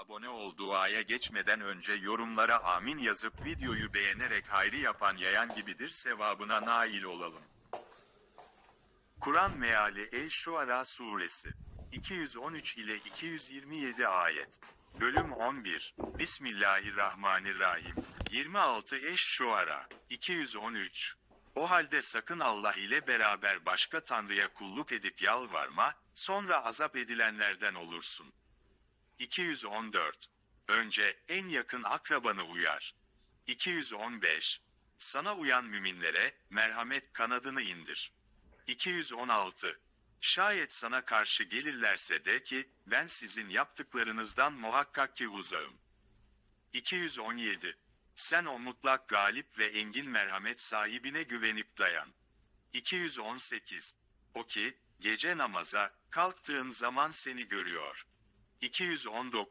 abone ol duaya geçmeden önce yorumlara amin yazıp videoyu beğenerek hayrı yapan yayan gibidir sevabına nail olalım. Kur'an meali El-Şuara suresi 213 ile 227 ayet. Bölüm 11. Bismillahirrahmanirrahim. 26 Eş-Şuara 213. O halde sakın Allah ile beraber başka tanrıya kulluk edip yalvarma, sonra azap edilenlerden olursun. 214. Önce en yakın akrabanı uyar. 215. Sana uyan müminlere merhamet kanadını indir. 216. Şayet sana karşı gelirlerse de ki, ben sizin yaptıklarınızdan muhakkak ki uzağım. 217. Sen o mutlak galip ve engin merhamet sahibine güvenip dayan. 218. O ki, gece namaza, kalktığın zaman seni görüyor. 219.